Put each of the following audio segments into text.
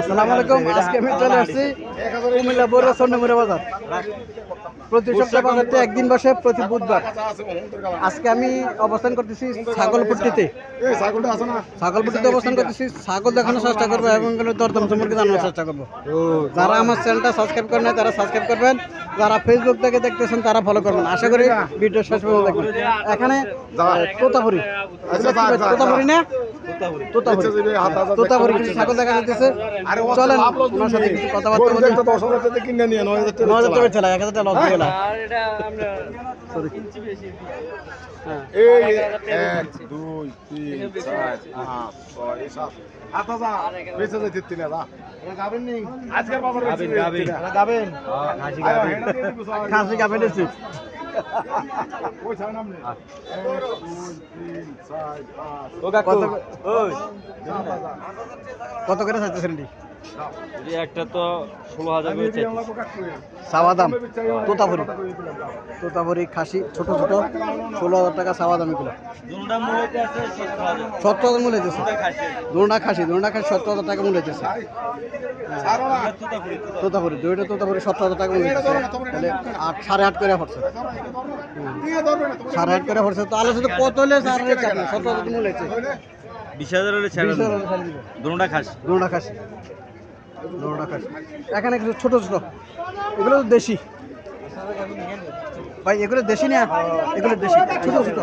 আসসালামু আলাইকুম আজকে আমি চলে আসছি কুমিল্লা বড় স্বর্ণমুড়া বাজার। প্রতি সপ্তাহে একদিন বসে প্রতি বুধবার। আজকে আমি অবস্থান করতেছি ছাগলপট্টিতে। ছাগলপট্টিতে অবস্থান করতেছি ছাগল দেখানোর চেষ্টা করব এবং দরদাম সম্পর্কে জানানোর চেষ্টা করব। যারা আমার চ্যানেলটা সাবস্ক্রাইব করেন নাই তারা সাবস্ক্রাইব করবেন। যারা ফেসবুক থেকে দেখতেছেন তারা ফলো করবেন। আশা করি ভিডিও শেষ পর্যন্ত দেখবেন। এখানে আহ, তোতাপুরি। তোতাপুরি না? তোতাপুরি। তোতাপুরি। কিছু ছাগল দেখা যাচ্ছে চলেন ওনার সাথে কিছু কথাবার্তা এক Sorry. হ্যাঁ এক দুই তিন চার পাঁচ ছয় সাত আট হাজার। বেঁচে যাইতে তিন হাজার। আজকের বাজার গাবিন, খাসি কত করে চাইতেছেন একটা তো ষোলো হাজার করে চাইছি চাওয়া দাম তোতাপুরি। তোতাপুরি খাসি ছোট ছোট ষোলো হাজার টাকা চাওয়া দাম এগুলো সত্তর হাজার। মূল্য দিতেছে দুটা খাসি। দুটা খাসি সত্তর হাজার টাকা মূল্য তুতাপুরি। তোতাপুরি দুইটা তোতাপুরি সত্তর হাজার টাকা মূল্য দিতেছে তাহলে আট সাড়ে আট করে পড়ছে। সাড়ে আট করে পড়ছে। তো আলোচনা কত হলে সাড়ে সত্তর হাজার মূল্য হচ্ছে বিশ হাজার হলে ছেড়ে দুটা খাসি। দুটা খাসি। এখানে কিছু ছোট ছোট এগুলো তো দেশি। ভাই এগুলো দেশি না? এগুলো দেশি। ছোট ছোট।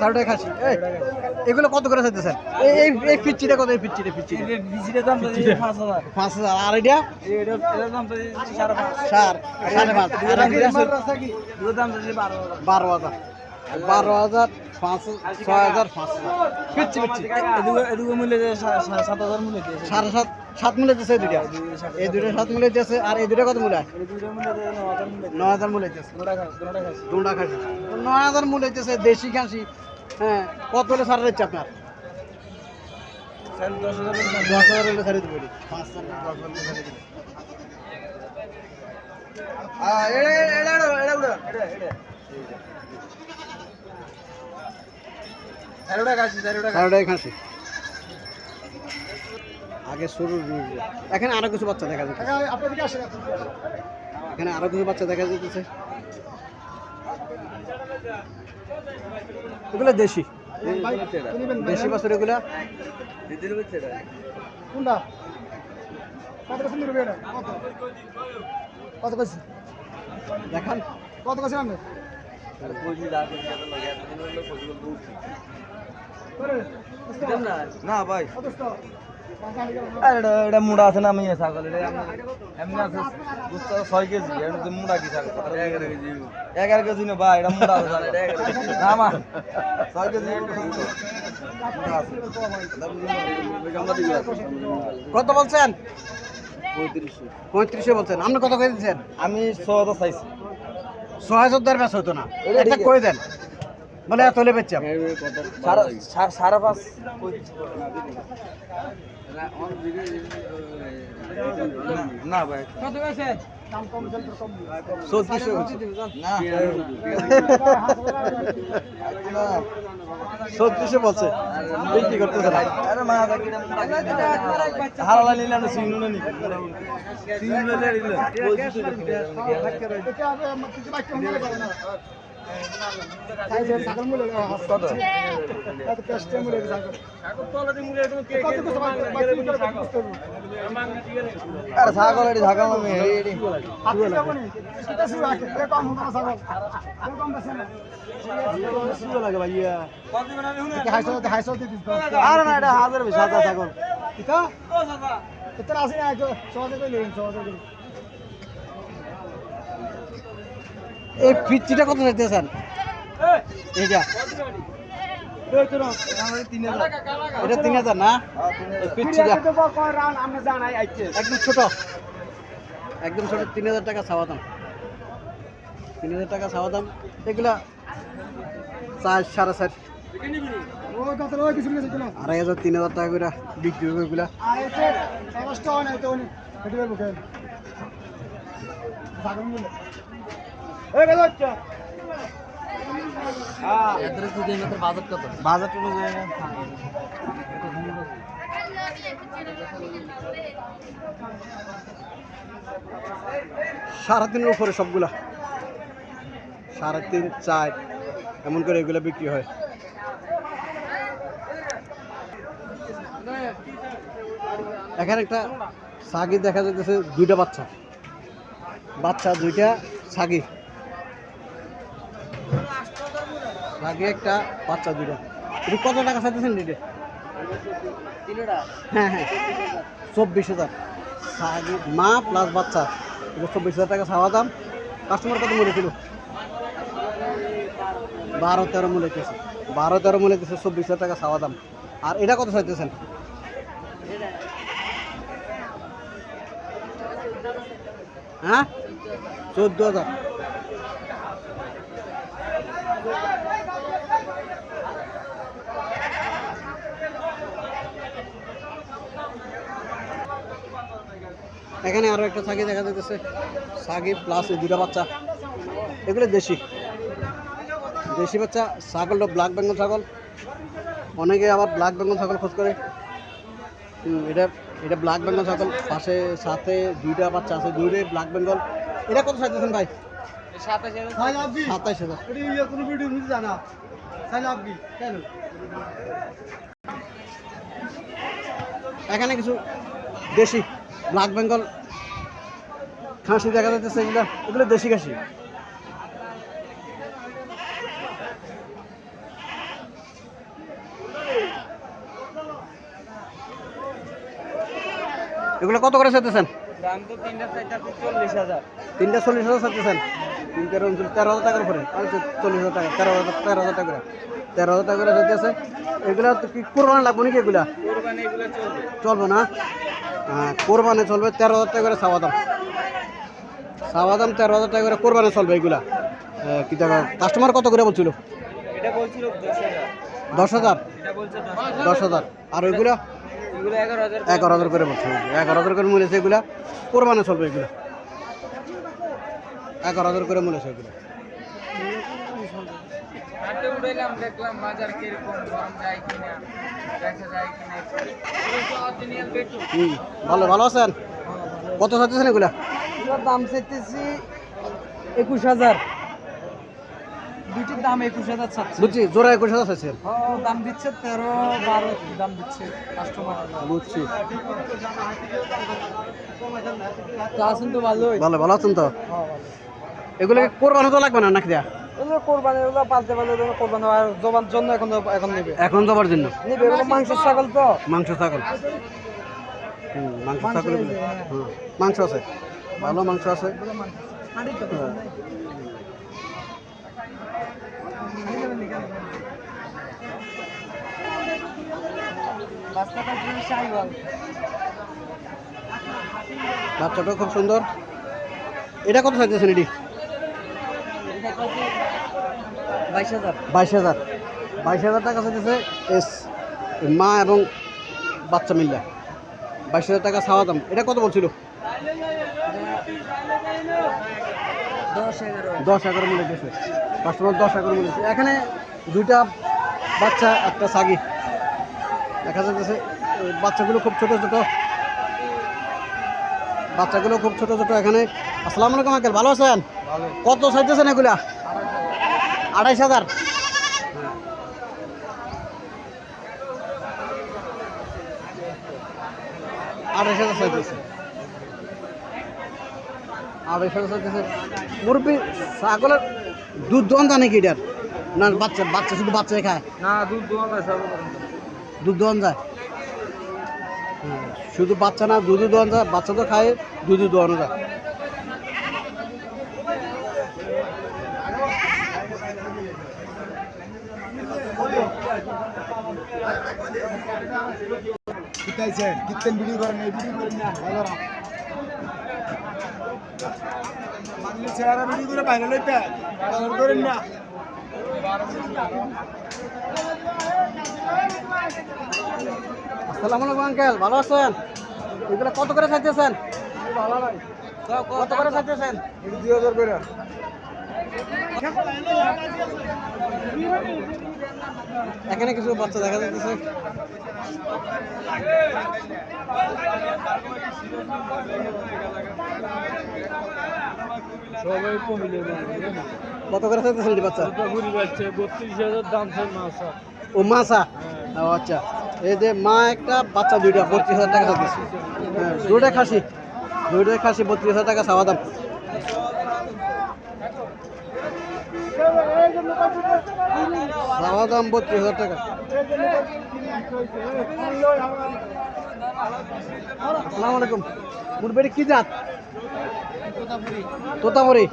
হ্যাঁ খাসি। এগুলো কত করে চাইতেছেন? এই এই এই পিচ্ছিটা কত? এই পিচ্ছিটা পিচ্ছিটা পাঁচ হাজার। আর এটা? সাড়ে পাঁচ। আর এটা বারো হাজার। বারো হাজার পাঁচ ছয় হাজার পাঁচ হাজার পিচ্ছি পিচ্ছি সাড়ে সাত সাত মূল্য এই দুইটা এই দুইটা সাত মূল্য আর এই দুইটা কত মূল্য নয় হাজার মূল্য দিচ্ছে দুটা খাসি নয় হাজার মূল্য দিচ্ছে দেশি খাসি হ্যাঁ কত হলে সারা দিচ্ছে আপনার দশ হাজার হলে দেবো পাঁচ হাজার দশ হাজার দেবো এটা। তেরোটাই খাসি। আগে শুরু এখানে আরও কিছু বাচ্চা দেখা যাচ্ছে। এখানে আরও কিছু বাচ্চা দেখা যাচ্ছে। এগুলো দেশি। দেশি বাছুর এগুলা। কোনটা? কত কত দেখান। কত আমি না ভাই। কত এটা মুড়া আছে না আমি ছাগল এমনি আছে ছয় কেজি মুড়া কি ছাগল? এগারো কেজি না ভাই এটা মুড়া আছে। না মা ছয় কেজি কত বলছেন? পঁয়ত্রিশে বলছেন। আপনি কত করে দিচ্ছেন? আমি ছ হাজার চাইছি। ছয় হাজার দেড় হতো না। এটা কই দেন? বলে এত হলে বেচছি আমি। সাড়ে সাড়ে- সাড়ে পাঁচ না ভাই। চৌত্রিশশো বলছি। বিক্রি করতেছে না। হারালা নিলে মনে ছাগল এটি ছাগল আমি আছে আরে না এটা হাজার ছাগল এটা এটা আসে না সহজে করে নিন সহজে করে এই পিচ্ছিটা কত চাইতেছেন এইটা এটা তিন হাজার না? একদম ছোট। একদম ছোট। তিন হাজার টাকা চাওয়া দাম। তিন হাজার টাকা চাওয়া দাম। এগুলা চার, সাড়ে চার। আড়াই হাজার, তিন হাজার টাকা করে বিক্রি হবে এগুলা। আইছে হয় না সাড়ে তিনের উপরে সবগুলা। সাড়ে তিন চার এমন করে এগুলো বিক্রি হয়। এখানে একটা সাগি দেখা যাচ্ছে দুইটা বাচ্চা। বাচ্চা দুইটা সাগি সাগি একটা বাচ্চা দুইটা। এটা কত টাকা চাইতেছেন এটা হ্যাঁ হ্যাঁ। চব্বিশ হাজার। মা প্লাস বাচ্চা। এটা চব্বিশ হাজার টাকা চাওয়া দাম। কাস্টমার কত মূল্য ছিল বারো তেরো মূল্য দিতেছে বারো তেরো মূল্য দিতেছে চব্বিশ হাজার টাকা চাওয়া দাম। আর এটা কত চাইতেছেন? হ্যাঁ? চোদ্দ হাজার। এখানে আরও একটা ছাগি দেখা যাচ্ছে ছাগি প্লাস এই দুটা বাচ্চা। এগুলো দেশি। দেশি বাচ্চা ছাগলটা ব্ল্যাক বেঙ্গল ছাগল। অনেকে আবার ব্ল্যাক বেঙ্গল ছাগল খোঁজ করে। এটা এটা ব্ল্যাক বেঙ্গল ছাগল। পাশে সাথে দুইটা বাচ্চা আছে দুইটাই ব্ল্যাক বেঙ্গল এটা কত চাইতেছেন ভাই? সাতাইশ হাজার। এখানে কিছু দেশি। ব্ল্যাক বেঙ্গল খাসি দেখা যাচ্ছে এগুলো। এগুলো দেশি খাসি। এগুলো কত করে চাইতেছেন? তিনটা চল্লিশ হাজার। চাইতেছেন? তিন তেরো উনচল্লিশ তেরো হাজার টাকার উপরে। চল্লিশ হাজার টাকা তেরো হাজার তেরো হাজার টাকা তেরো হাজার টাকা চাইতেছে। এগুলা কোরবানি লাগবে নাকি এগুলা? কোরবানি এগুলো চলবে না? কোরবানি চলবে তেরো হাজার টাকা করে সাবাদাম সাবাদাম তেরো হাজার টাকা করে কোরবানি চলবে এগুলা। কি কাস্টমার কত করে বলছিল? দশ হাজার। দশ হাজার? আর ওইগুলা? এগুলো এগারো হাজার করে। বলছে। এগারো হাজার করে মূল্য এগুলা। কোরবানি চলবে এগুলা। এগারো হাজার করে মূল্য এগুলা। হাটে উঠাইলাম দেখলাম বাজার কীরকম গরম যায় কিনা দেখা যায় কিনা হুম ভালো ভালো আছেন? কত চাইতেছেন এগুলা? দাম চাইতেছি একুশ হাজার। দুইটির দাম একুশ হাজার চাচ্ছে। বুঝছি জোড়া একুশ হাজার দাম দিচ্ছে তেরো বারো দাম দিচ্ছে কাস্টমার বুঝছি। তো ভালোই। ভালো ভালো আছেন তো? এগুলো কি কোরবানি তো লাগবে না নাকি দেয়া? কোরবানি এগুলো পালতে পারলে এগুলো কোরবানি আর জবার জন্য এখন এখন নেবে। এখন জন্য? নেবে এগুলো মাংসের ছাগল তো। মাংস ছাগল। হুম মাংস মাংস ছাগল হ্যাঁ। মাংস আছে। ভালো মাংস আছে। বাচ্চাটা খুব সুন্দর। এটা কত চাইতেছেন এটি বাইশ হাজার। বাইশ হাজার। বাইশ হাজার টাকা চাইতেছে এস মা এবং বাচ্চা মিল্লা। বাইশ হাজার টাকা চাওয়া দাম। এটা কত বলছিল? দশ এগারো। দশ এগারো মিলে গেছে। কাস্টমার দশ এগারো মিলে গেছে। এখানে দুইটা বাচ্চা একটা সাগি। দেখা যাচ্ছে বাচ্চাগুলো খুব ছোট ছোট। বাচ্চাগুলো খুব ছোট ছোট এখানে। আসসালামু আলাইকুম আঙ্কেল। ভালো আছেন? কত চাইতেছেন এগুলা? আড়াইশ হাজার। আড়াইশ হাজার চাইতেছে। আড়াইশ হাজার মুরব্বী ছাগলের দুধ দোয়ান জানে কি এটার? না বাচ্চা বাচ্চা শুধু বাচ্চাই খায়? না দুধ দুধ দোয়ান যায়? শুধু বাচ্চা না দুধও দোয়ান যায় বাচ্চা তো খায় দুধও দোয়ানো যায়। কিতাইছেন কিতেন ভিডিও করেন এই ভিডিও করেন না বাজার মানলে চেহারা ভিডিও করে বাইরে লইতে বাজার করেন না। আসসালামু আলাইকুম আঙ্কেল ভালো আছেন? এগুলো কত করে চাইতেছেন ভালো নাই। কত করে চাইতেছেন দুই হাজার করে। এখানে কিছু বাচ্চা দেখা যাচ্ছে সবাই কমিলে কত করে এই বাচ্চা? ঘুরি যাচ্ছে? বত্রিশ হাজার দাম মাছা। ও মাছা? ও আচ্ছা। এই যে মা একটা বাচ্চা দুইটা বত্রিশ হাজার টাকা চাইতেছে। হ্যাঁ দুইটা খাসি। দুইটা খাসি বত্রিশ হাজার টাকা চাওয়া দাম। চাওয়া দাম বত্রিশ হাজার টাকা। আসসালামু আলাইকুম। মুরবেরি কি জাত? তোতাপুরি।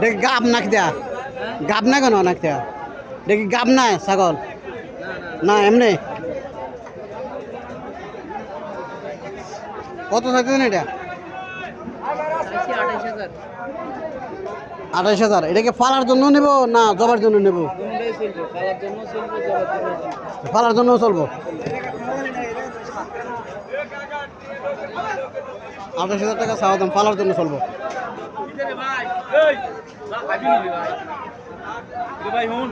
দেখি গাব নাক দেয়া। গাব না কেন নাক দেয়া? দেখি গাব নাই ছাগল। না, এমনি। কত চাইতেছেন এটা? আঠাইশ হাজার এটা কি ফালার জন্য নেব না জবার জন্য নেব ফালার জন্য চলবো আঠাশ হাজার টাকা চাওয়া দাম ফালার জন্য চলবো ভাই হুন